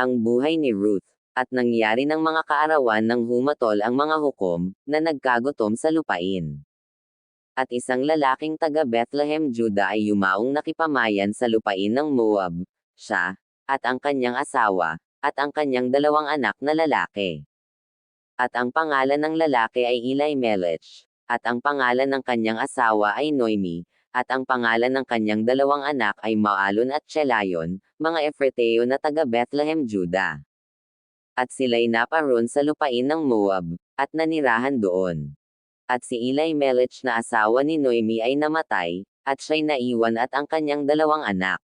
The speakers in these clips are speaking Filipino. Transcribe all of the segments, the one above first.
Ang buhay ni Ruth, at nangyari ng mga kaarawan ng humatol ang mga hukom, na nagkagutom sa lupain. At isang lalaking taga Bethlehem, Juda ay yumaong nakipamayan sa lupain ng Moab, siya, at ang kanyang asawa, at ang kanyang dalawang anak na lalaki. At ang pangalan ng lalaki ay Elimelech, at ang pangalan ng kanyang asawa ay Noemi, at ang pangalan ng kanyang dalawang anak ay Maalon at Chelayon, mga Efreteo na taga Bethlehem, Juda. At sila'y naparoon sa lupain ng Moab, at nanirahan doon. At si Elimelech na asawa ni Noemi ay namatay, at siya'y naiwan at ang kanyang dalawang anak.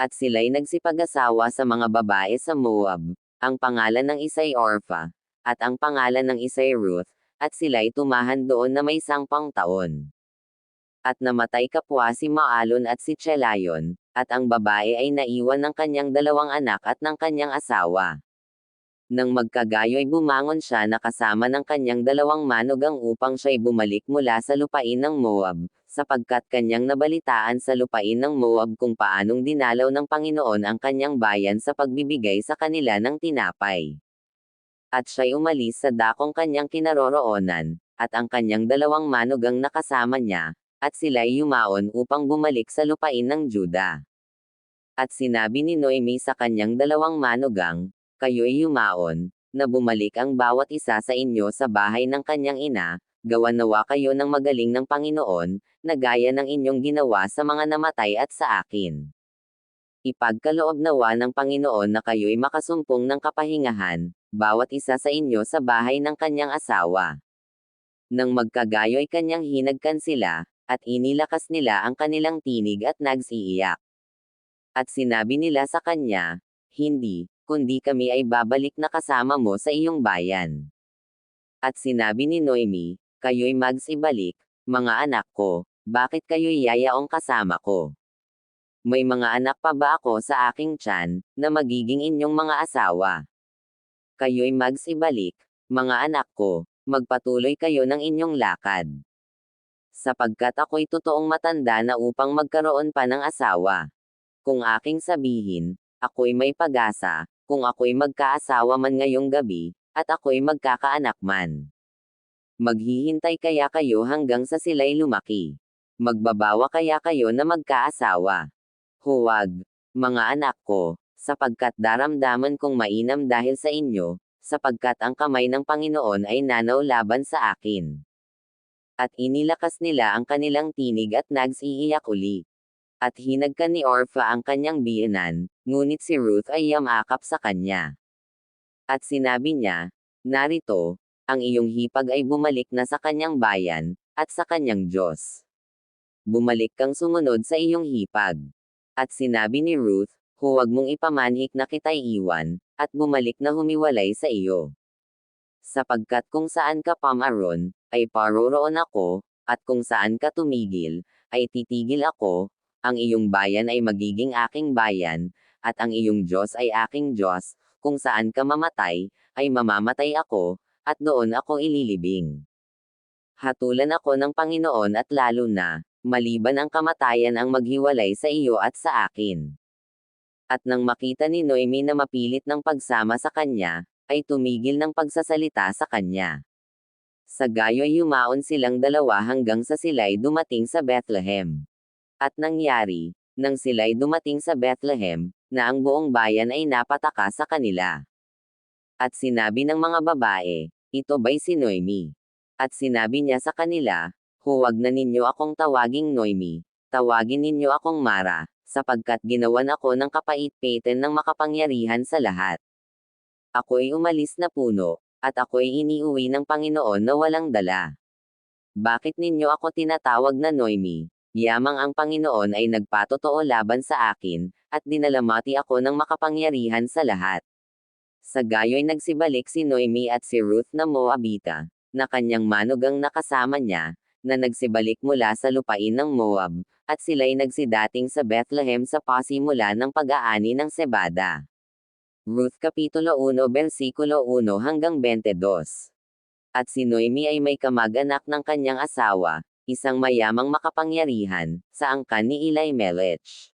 At sila'y nagsipag-asawa sa mga babae sa Moab, ang pangalan ng isa'y Orpha, at ang pangalan ng isa'y Ruth, at sila'y tumahan doon na may sangpang taon. At namatay kapwa si Maalon at si Chelayon, at ang babae ay naiwan ng kanyang dalawang anak at ng kanyang asawa. Nang magkagayo'y bumangon siya na kasama ng kanyang dalawang manugang upang siya'y bumalik mula sa lupain ng Moab, sapagkat kanyang nabalitaan sa lupain ng Moab kung paanong dinalaw ng Panginoon ang kanyang bayan sa pagbibigay sa kanila ng tinapay. At siya'y umalis sa dakong kanyang kinaroroonan, at ang kanyang dalawang manugang nakasama niya, at sila'y yumaon upang bumalik sa lupain ng Juda. At sinabi ni Noemi sa kanyang dalawang manugang, kayo'y yumaon, na bumalik ang bawat isa sa inyo sa bahay ng kanyang ina, gawa nawa kayo ng magaling ng Panginoon, na gaya ng inyong ginawa sa mga namatay at sa akin. Ipagkaloob nawa ng Panginoon na kayo'y makasumpong ng kapahingahan, bawat isa sa inyo sa bahay ng kanyang asawa. Nang magkagayo'y kanyang hinagkan sila, at inilakas nila ang kanilang tinig at nagsiiyak. At sinabi nila sa kanya, Hindi, kundi kami ay babalik na kasama mo sa iyong bayan. At sinabi ni Noemi, Kayo'y magsibalik, mga anak ko, bakit kayo'y yayaong kasama ko? May mga anak pa ba ako sa aking tiyan, na magiging inyong mga asawa? Kayo'y magsibalik, mga anak ko, magpatuloy kayo ng inyong lakad sapagkat ako'y totoong matanda na upang magkaroon pa ng asawa. Kung aking sabihin, ako'y may pag-asa, kung ako'y magkaasawa man ngayong gabi, at ako'y magkakaanak man. Maghihintay kaya kayo hanggang sa sila'y lumaki. Magbabawa kaya kayo na magkaasawa. Huwag, mga anak ko, sapagkat daramdaman kong mainam dahil sa inyo, sapagkat ang kamay ng Panginoon ay nanaw laban sa akin at inilakas nila ang kanilang tinig at nagsiiyak uli. At hinagkan ni Orpha ang kanyang biyenan, ngunit si Ruth ay yamakap sa kanya. At sinabi niya, Narito, ang iyong hipag ay bumalik na sa kanyang bayan, at sa kanyang Diyos. Bumalik kang sumunod sa iyong hipag. At sinabi ni Ruth, huwag mong ipamanhik na kita'y iwan, at bumalik na humiwalay sa iyo sapagkat kung saan ka pamaron, ay paroroon ako, at kung saan ka tumigil, ay titigil ako, ang iyong bayan ay magiging aking bayan, at ang iyong Diyos ay aking Diyos, kung saan ka mamatay, ay mamamatay ako, at doon ako ililibing. Hatulan ako ng Panginoon at lalo na, maliban ang kamatayan ang maghiwalay sa iyo at sa akin. At nang makita ni Noemi na mapilit ng pagsama sa kanya, ay tumigil ng pagsasalita sa kanya. Sa gayo'y yumaon silang dalawa hanggang sa sila'y dumating sa Bethlehem. At nangyari, nang sila'y dumating sa Bethlehem, na ang buong bayan ay napataka sa kanila. At sinabi ng mga babae, ito ba'y si Noemi? At sinabi niya sa kanila, huwag na ninyo akong tawaging Noemi, tawagin ninyo akong Mara, sapagkat ginawan ako ng kapait-paitan ng makapangyarihan sa lahat. Ako'y umalis na puno, at ako'y iniuwi ng Panginoon na walang dala. Bakit ninyo ako tinatawag na Noemi? Yamang ang Panginoon ay nagpatotoo laban sa akin, at dinalamati ako ng makapangyarihan sa lahat. Sa gayo'y nagsibalik si Noemi at si Ruth na Moabita, na kanyang manugang nakasama niya, na nagsibalik mula sa lupain ng Moab, at sila'y nagsidating sa Bethlehem sa pasimula ng pag-aani ng Sebada. Ruth Kapitulo 1 versikulo 1 hanggang 22. At si Noemi ay may kamag-anak ng kanyang asawa, isang mayamang makapangyarihan, sa angkan ni Eli Melech.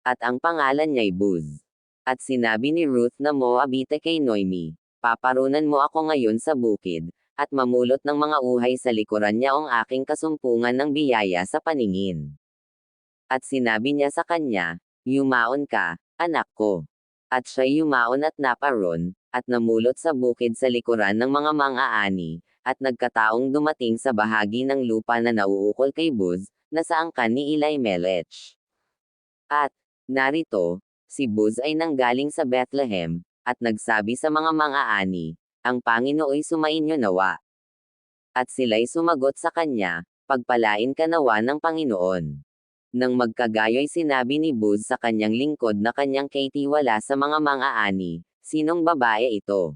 At ang pangalan niya'y Buz. At sinabi ni Ruth na Moabite kay Noemi, paparunan mo ako ngayon sa bukid, at mamulot ng mga uhay sa likuran niya ang aking kasumpungan ng biyaya sa paningin. At sinabi niya sa kanya, Yumaon ka, anak ko. At siya yumaon at naparon, at namulot sa bukid sa likuran ng mga mang-aani, at nagkataong dumating sa bahagi ng lupa na nauukol kay Buz, na sa angkan ni Eli Melech. At, narito, si Buz ay nanggaling sa Bethlehem, at nagsabi sa mga mang-aani, ang Panginooy sumainyo nawa. At sila'y sumagot sa kanya, pagpalain ka nawa ng Panginoon. Nang magkagayoy sinabi ni Buz sa kanyang lingkod na kanyang kaitiwala sa mga mang-aani, sinong babae ito?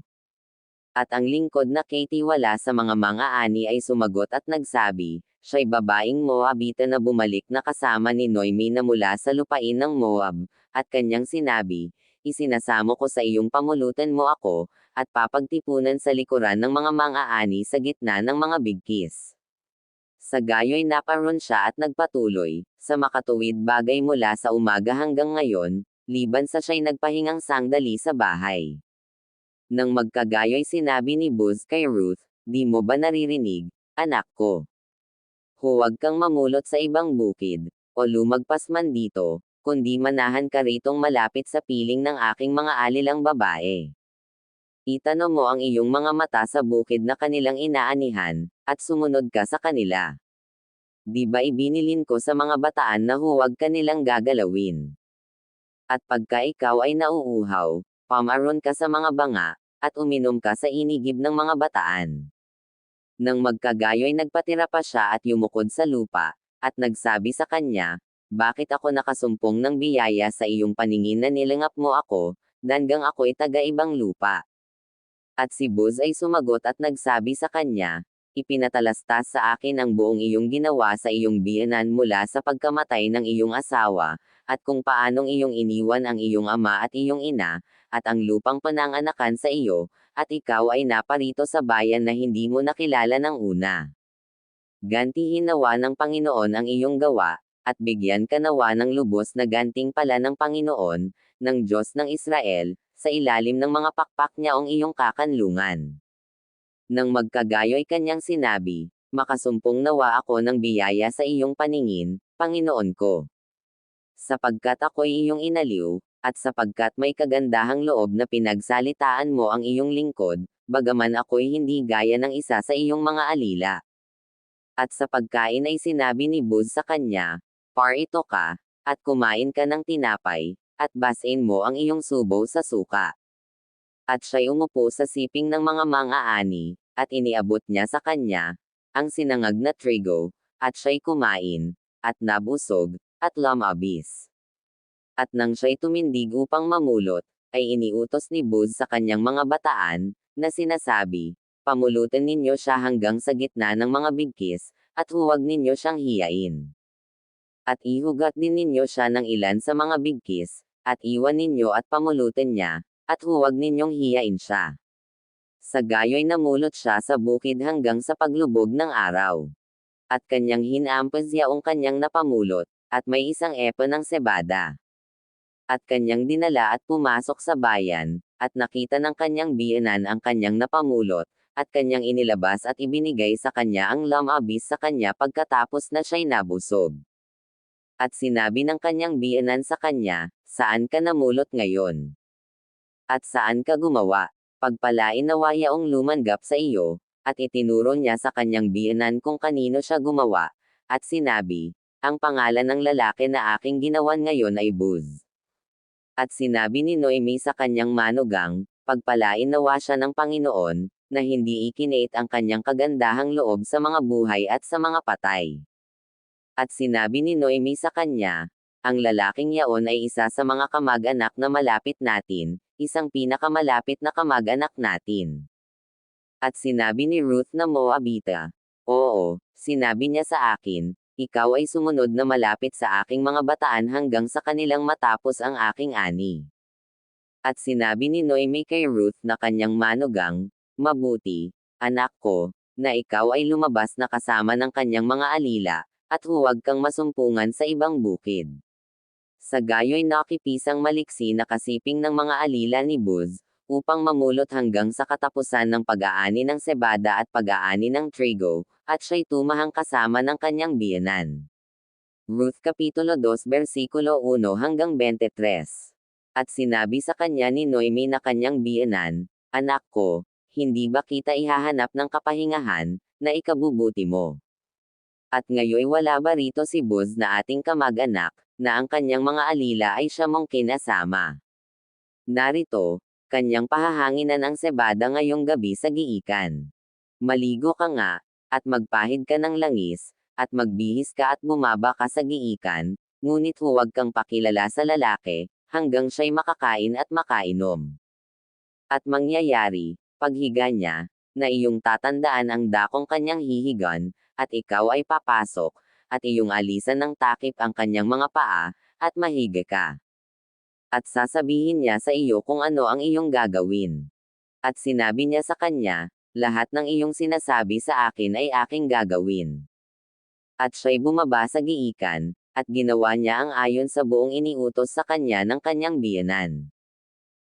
At ang lingkod na kaitiwala sa mga mang-aani ay sumagot at nagsabi, siya'y babaeng Moabita na bumalik na kasama ni Noemi na mula sa lupain ng Moab, at kanyang sinabi, isinasamo ko sa iyong pamulutan mo ako, at papagtipunan sa likuran ng mga mang-aani sa gitna ng mga bigkis. Sa gayo'y naparoon siya at nagpatuloy, sa makatuwid bagay mula sa umaga hanggang ngayon, liban sa siya'y nagpahingang sangdali sa bahay. Nang magkagayo'y sinabi ni Buz kay Ruth, di mo ba naririnig, anak ko? Huwag kang mamulot sa ibang bukid, o lumagpas man dito, kundi manahan ka ritong malapit sa piling ng aking mga alilang babae. Itano mo ang iyong mga mata sa bukid na kanilang inaanihan, at sumunod ka sa kanila. Di ba ibinilin ko sa mga bataan na huwag kanilang gagalawin? At pagka ikaw ay nauuhaw, pamaron ka sa mga banga, at uminom ka sa inigib ng mga bataan. Nang magkagayo'y nagpatira pa siya at yumukod sa lupa, at nagsabi sa kanya, Bakit ako nakasumpong ng biyaya sa iyong paningin na nilangap mo ako, danggang ako'y taga-ibang lupa? At si Buz ay sumagot at nagsabi sa kanya, Ipinatalastas sa akin ang buong iyong ginawa sa iyong biyanan mula sa pagkamatay ng iyong asawa, at kung paanong iyong iniwan ang iyong ama at iyong ina, at ang lupang pananganakan sa iyo, at ikaw ay naparito sa bayan na hindi mo nakilala ng una. Gantihin nawa ng Panginoon ang iyong gawa, at bigyan ka nawa ng lubos na ganting pala ng Panginoon, ng Diyos ng Israel, sa ilalim ng mga pakpak niya ang iyong kakanlungan. Nang magkagayo'y kanyang sinabi, makasumpong nawa ako ng biyaya sa iyong paningin, Panginoon ko. Sapagkat ako'y iyong inaliw, at sapagkat may kagandahang loob na pinagsalitaan mo ang iyong lingkod, bagaman ako'y hindi gaya ng isa sa iyong mga alila. At sa pagkain ay sinabi ni Buz sa kanya, Par ito ka, at kumain ka ng tinapay, at basin mo ang iyong subo sa suka. At siya'y umupo sa siping ng mga mang-aani, at iniabot niya sa kanya, ang sinangag na trigo, at siya'y kumain, at nabusog, at lamabis. At nang siya'y tumindig upang mamulot, ay iniutos ni Buz sa kanyang mga bataan, na sinasabi, pamulutan ninyo siya hanggang sa gitna ng mga bigkis, at huwag ninyo siyang hiyain. At ihugat din ninyo siya ng ilan sa mga bigkis, at iwan ninyo at pamulutan niya, at huwag ninyong hiyain siya. Sa gayo'y namulot siya sa bukid hanggang sa paglubog ng araw. At kanyang hinampas yaong kanyang napamulot, at may isang epo ng sebada. At kanyang dinala at pumasok sa bayan, at nakita ng kanyang biyanan ang kanyang napamulot, at kanyang inilabas at ibinigay sa kanya ang lamabis sa kanya pagkatapos na siya'y nabusog. At sinabi ng kanyang biyanan sa kanya, saan ka namulot ngayon? At saan ka gumawa? Pagpalain nawa yaong lumanggap sa iyo, at itinuro niya sa kanyang biyanan kung kanino siya gumawa, at sinabi, ang pangalan ng lalaki na aking ginawan ngayon ay Buz. At sinabi ni Noemi sa kanyang manugang, pagpalain nawa siya ng Panginoon, na hindi ikinait ang kanyang kagandahang loob sa mga buhay at sa mga patay. At sinabi ni Noemi sa kanya, ang lalaking yaon ay isa sa mga kamag-anak na malapit natin, isang pinakamalapit na kamag-anak natin. At sinabi ni Ruth na Moabita, Oo, sinabi niya sa akin, ikaw ay sumunod na malapit sa aking mga bataan hanggang sa kanilang matapos ang aking ani. At sinabi ni Noemi kay Ruth na kanyang manugang, Mabuti, anak ko, na ikaw ay lumabas na kasama ng kanyang mga alila, at huwag kang masumpungan sa ibang bukid. Sa gayo'y nakipisang maliksi na kasiping ng mga alila ni Buz, upang mamulot hanggang sa katapusan ng pag-aani ng sebada at pag-aani ng trigo, at siya'y tumahang kasama ng kanyang biyanan. Ruth Kapitulo 2 versikulo 1 hanggang 23 At sinabi sa kanya ni Noemi na kanyang biyanan, Anak ko, hindi ba kita ihahanap ng kapahingahan, na ikabubuti mo? At ngayoy wala ba rito si Buz na ating kamag-anak, na ang kanyang mga alila ay siya mong kinasama? Narito, kanyang pahahanginan ang sebada ngayong gabi sa giikan. Maligo ka nga, at magpahid ka ng langis, at magbihis ka at bumaba ka sa giikan, ngunit huwag kang pakilala sa lalaki, hanggang siya'y makakain at makainom. At mangyayari, paghiga niya, na iyong tatandaan ang dakong kanyang hihigan, at ikaw ay papasok, at iyong alisan ng takip ang kanyang mga paa, at mahiga ka. At sasabihin niya sa iyo kung ano ang iyong gagawin. At sinabi niya sa kanya, lahat ng iyong sinasabi sa akin ay aking gagawin. At siya'y bumaba sa giikan, at ginawa niya ang ayon sa buong iniutos sa kanya ng kanyang biyanan.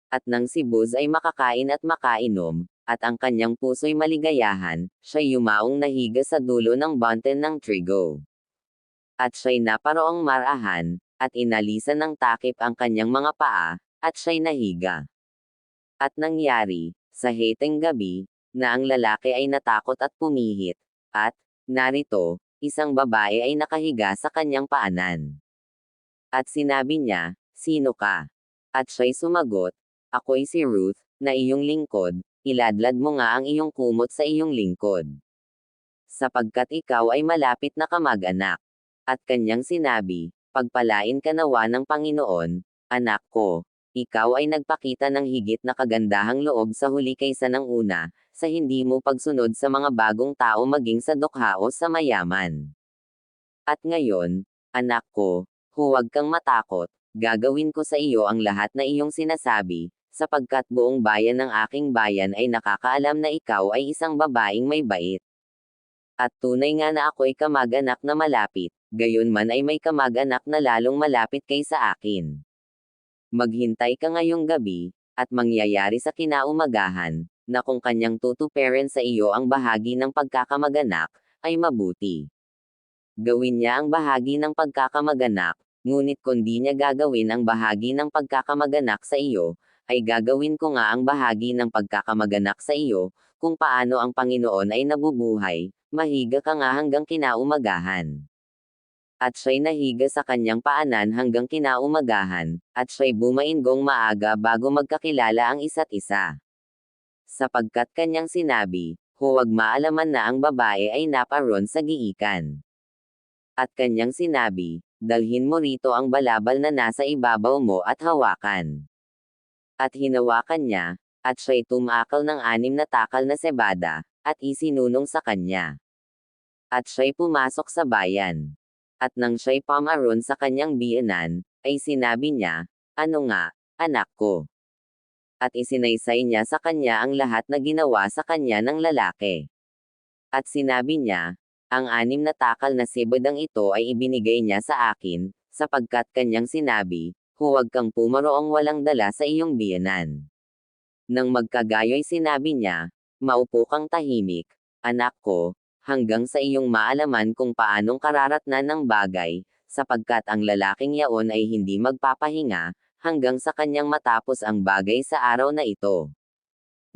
At nang si Buz ay makakain at makainom, at ang kanyang puso'y maligayahan, siya'y yumaong nahiga sa dulo ng banten ng trigo. At siya'y naparoong marahan, at inalisan ng takip ang kanyang mga paa, at siya'y nahiga. At nangyari, sa heteng gabi, na ang lalaki ay natakot at pumihit, at, narito, isang babae ay nakahiga sa kanyang paanan. At sinabi niya, Sino ka? At siya'y sumagot, Ako'y si Ruth, na iyong lingkod, iladlad mo nga ang iyong kumot sa iyong lingkod. Sapagkat ikaw ay malapit na kamag-anak. At kanyang sinabi, pagpalain ka nawa ng Panginoon, anak ko. Ikaw ay nagpakita ng higit na kagandahang loob sa huli kaysa ng una, sa hindi mo pagsunod sa mga bagong tao maging sa dukha o sa mayaman. At ngayon, anak ko, huwag kang matakot, gagawin ko sa iyo ang lahat na iyong sinasabi, sapagkat buong bayan ng aking bayan ay nakakaalam na ikaw ay isang babaeng may bait. At tunay nga na ako'y kamag-anak na malapit, gayon man ay may kamag-anak na lalong malapit kaysa akin. Maghintay ka ngayong gabi, at mangyayari sa kinaumagahan, na kung kanyang tutuperin sa iyo ang bahagi ng pagkakamag-anak, ay mabuti. Gawin niya ang bahagi ng pagkakamag-anak, ngunit kung niya gagawin ang bahagi ng pagkakamag-anak sa iyo, ay gagawin ko nga ang bahagi ng pagkakamag-anak sa iyo, kung paano ang Panginoon ay nabubuhay, mahiga ka nga hanggang kinaumagahan. At siya'y nahiga sa kanyang paanan hanggang kinaumagahan, at siya'y bumainggong maaga bago magkakilala ang isa't isa. Sapagkat kanyang sinabi, huwag maalaman na ang babae ay naparon sa giikan. At kanyang sinabi, dalhin mo rito ang balabal na nasa ibabaw mo at hawakan. At hinawakan niya, at siya'y tumakal ng anim na takal na sebada, at isinunong sa kanya. At siya'y pumasok sa bayan. At nang siya'y pamaron sa kanyang biyanan, ay sinabi niya, Ano nga, anak ko? At isinaysay niya sa kanya ang lahat na ginawa sa kanya ng lalaki. At sinabi niya, Ang anim na takal na sibodang ito ay ibinigay niya sa akin, sapagkat kanyang sinabi, Huwag kang pumaroong walang dala sa iyong biyanan. Nang magkagayoy sinabi niya, Maupo kang tahimik, anak ko, hanggang sa iyong maalaman kung paanong kararatnan ng bagay, sapagkat ang lalaking yaon ay hindi magpapahinga, hanggang sa kanyang matapos ang bagay sa araw na ito.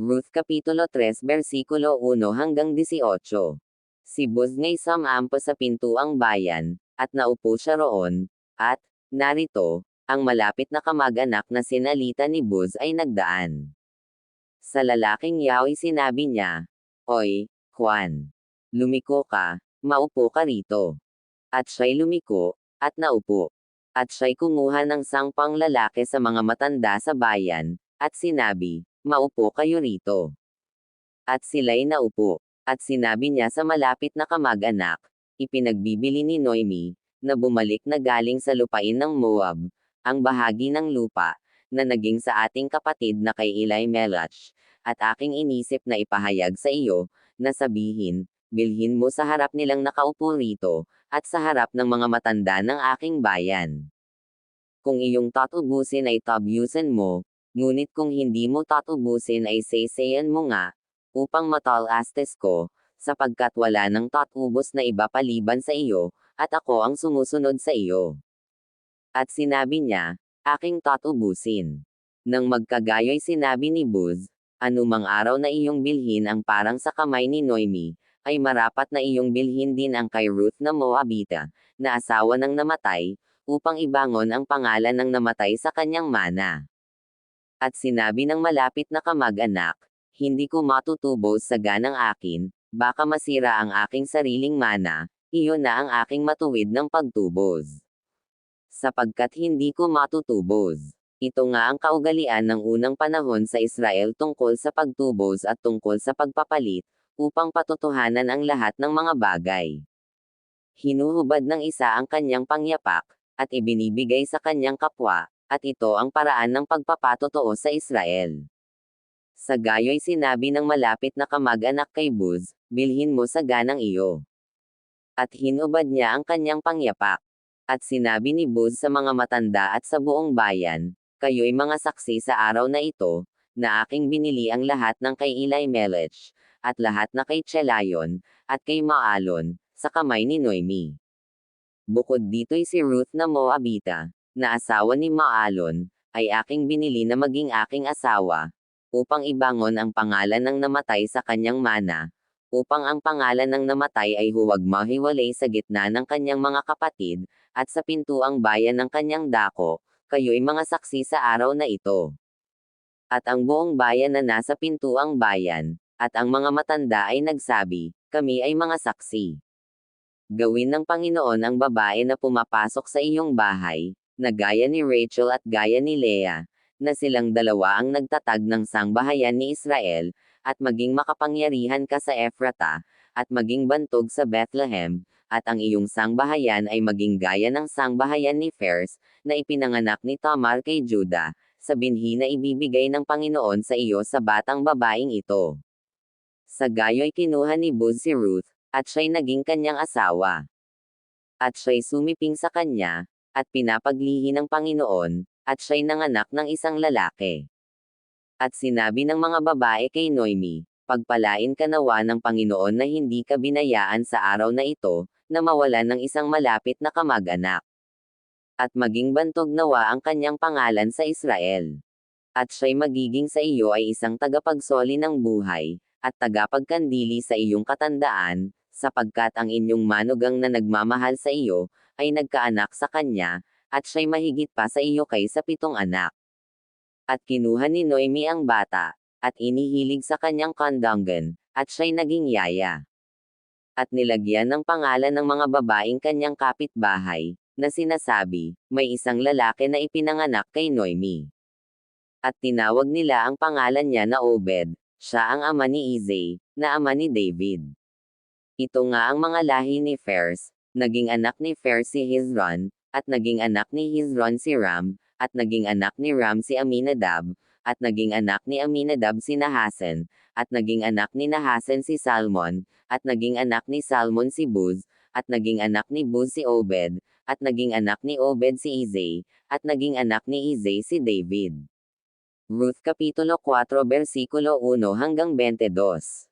Ruth Kapitulo 3 versikulo 1 hanggang 18 Si Buz ngay samampo sa pintuang bayan, at naupo siya roon, at, narito, ang malapit na kamag-anak na sinalita ni Buz ay nagdaan. Sa lalaking yao'y sinabi niya, Oy, Juan, lumiko ka, maupo ka rito. At siya'y lumiko, at naupo. At siya'y kumuha ng sangpang lalaki sa mga matanda sa bayan, at sinabi, maupo kayo rito. At sila'y naupo, at sinabi niya sa malapit na kamag-anak, ipinagbibili ni Noemi, na bumalik na galing sa lupain ng Moab, ang bahagi ng lupa, na naging sa ating kapatid na kay Eli Melach, at aking inisip na ipahayag sa iyo, na sabihin, bilhin mo sa harap nilang nakaupo rito, at sa harap ng mga matanda ng aking bayan. Kung iyong tatubusin ay tabusin mo, ngunit kung hindi mo tatubusin ay saysayan mo nga, upang matalastes ko, sapagkat wala nang tatubos na iba paliban sa iyo, at ako ang sumusunod sa iyo. At sinabi niya, aking tatubusin. Nang magkagayoy sinabi ni Buz, anumang araw na iyong bilhin ang parang sa kamay ni Noemi, ay marapat na iyong bilhin din ang kay Ruth na Moabita, na asawa ng namatay, upang ibangon ang pangalan ng namatay sa kanyang mana. At sinabi ng malapit na kamag-anak, hindi ko matutubos sa ganang akin, baka masira ang aking sariling mana, iyon na ang aking matuwid ng pagtubos. Sapagkat hindi ko matutubos. Ito nga ang kaugalian ng unang panahon sa Israel tungkol sa pagtubos at tungkol sa pagpapalit, upang patotohanan ang lahat ng mga bagay. Hinuhubad ng isa ang kanyang pangyapak, at ibinibigay sa kanyang kapwa, at ito ang paraan ng pagpapatotoo sa Israel. Sa gayo'y sinabi ng malapit na kamag-anak kay Buz, bilhin mo sa ganang iyo. At hinubad niya ang kanyang pangyapak. At sinabi ni Buz sa mga matanda at sa buong bayan, kayo'y mga saksi sa araw na ito, na aking binili ang lahat ng kay Eli Melech, at lahat na kay Chelayon, at kay Maalon, sa kamay ni Noemi. Bukod dito'y si Ruth na Moabita, na asawa ni Maalon, ay aking binili na maging aking asawa, upang ibangon ang pangalan ng namatay sa kanyang mana, upang ang pangalan ng namatay ay huwag mahiwalay sa gitna ng kanyang mga kapatid, at sa pintuang bayan ng kanyang dako, kayo'y mga saksi sa araw na ito. At ang buong bayan na nasa pintuang bayan, at ang mga matanda ay nagsabi, kami ay mga saksi. Gawin ng Panginoon ang babae na pumapasok sa iyong bahay, na gaya ni Rachel at gaya ni Leah, na silang dalawa ang nagtatag ng sangbahayan ni Israel, at maging makapangyarihan ka sa Ephrata, at maging bantog sa Bethlehem, at ang iyong sangbahayan ay maging gaya ng sangbahayan ni Fers, na ipinanganak ni Tamar kay Judah, sa binhi na ibibigay ng Panginoon sa iyo sa batang babaeng ito. Sa gayo'y kinuha ni Buz si Ruth, at siya'y naging kanyang asawa. At siya'y sumiping sa kanya, at pinapaglihi ng Panginoon, at siya'y nanganak ng isang lalaki. At sinabi ng mga babae kay Noemi, pagpalain ka nawa ng Panginoon na hindi ka binayaan sa araw na ito, na mawalan ng isang malapit na kamag-anak. At maging bantog nawa ang kanyang pangalan sa Israel. At siya'y magiging sa iyo ay isang tagapagsoli ng buhay, at tagapagkandili sa iyong katandaan, sapagkat ang inyong manugang na nagmamahal sa iyo, ay nagkaanak sa kanya, at siya'y mahigit pa sa iyo kaysa pitong anak. At kinuha ni Noemi ang bata, at inihilig sa kanyang kandanggan, at siya'y naging yaya. At nilagyan ng pangalan ng mga babaeng kanyang kapitbahay, na sinasabi, may isang lalaki na ipinanganak kay Noemi. At tinawag nila ang pangalan niya na Obed, siya ang ama ni Izay, na ama ni David. Ito nga ang mga lahi ni Fers, naging anak ni Fers si Hezron, at naging anak ni Hezron si Ram, at naging anak ni Ram si Aminadab, at naging anak ni Aminadab si Nahasen, at naging anak ni Nahasen si Salmon, at naging anak ni Salmon si Buz, at naging anak ni Buz si Obed, at naging anak ni Obed si Izay, at naging anak ni Izay si David. Ruth Kapitulo 4 versikulo 1 hanggang 22